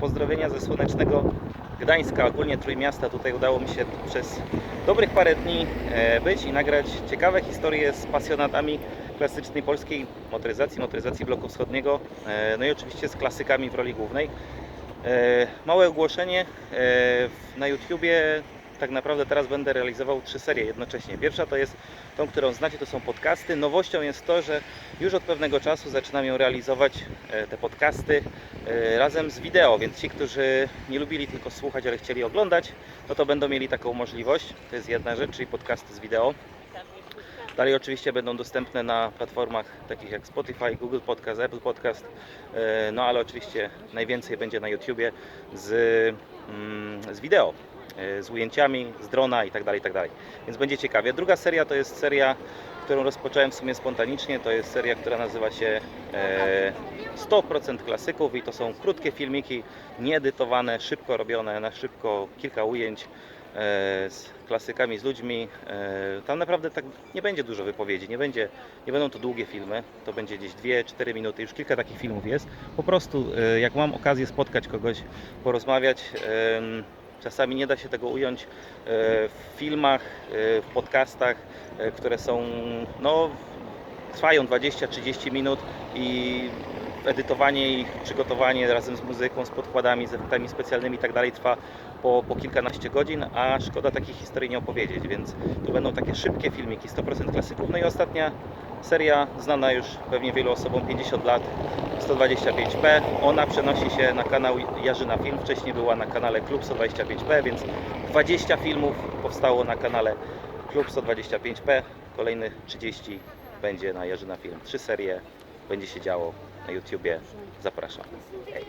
Pozdrowienia ze słonecznego Gdańska, ogólnie Trójmiasta. Tutaj udało mi się przez dobrych parę dni e, być i nagrać ciekawe historie z pasjonatami klasycznej polskiej motoryzacji, motoryzacji bloku wschodniego, e, no i oczywiście z klasykami w roli głównej. E, Małe ogłoszenie na YouTubie. Tak naprawdę teraz będę realizował trzy serie jednocześnie. Pierwsza to jest tą, którą znacie, to są podcasty. Nowością jest to, że już od pewnego czasu zaczynam ją realizować, e, te podcasty, e, razem z wideo, więc ci, którzy nie lubili tylko słuchać, ale chcieli oglądać, no to będą mieli taką możliwość. To jest jedna rzecz, czyli podcasty z wideo. Dalej oczywiście będą dostępne na platformach takich jak Spotify, Google Podcast, Apple Podcast, e, no ale oczywiście najwięcej będzie na YouTubie z, mm, z wideo, z ujęciami, z drona i tak dalej, tak dalej. Więc będzie ciekawie. Druga seria to jest seria, którą rozpocząłem w sumie spontanicznie. To jest seria, która nazywa się e, 100% klasyków i to są krótkie filmiki, nieedytowane, szybko robione, na szybko, kilka ujęć e, z klasykami, z ludźmi. E, Tam naprawdę tak nie będzie dużo wypowiedzi, nie, będzie, nie będą to długie filmy, to będzie gdzieś 2-4 minuty, już kilka takich filmów jest. Po prostu e, jak mam okazję spotkać kogoś, porozmawiać, czasami nie da się tego ująć e, w filmach, e, w podcastach, e, które są, no, trwają 20-30 minut i edytowanie ich, przygotowanie razem z muzyką, z podkładami, z efektami specjalnymi i tak dalej trwa po, po kilkanaście godzin, a szkoda takich historii nie opowiedzieć, więc to będą takie szybkie filmiki, 100% klasyków. No i ostatnia seria, znana już pewnie wielu osobom, 50 lat, 125p. Ona przenosi się na kanał Jarzyna Film, wcześniej była na kanale Klub 125p, więc 20 filmów powstało na kanale Klub 125p, kolejnych 30 będzie na Jarzyna Film. Trzy serie będzie się działo na YouTubie. Zapraszam. Hej.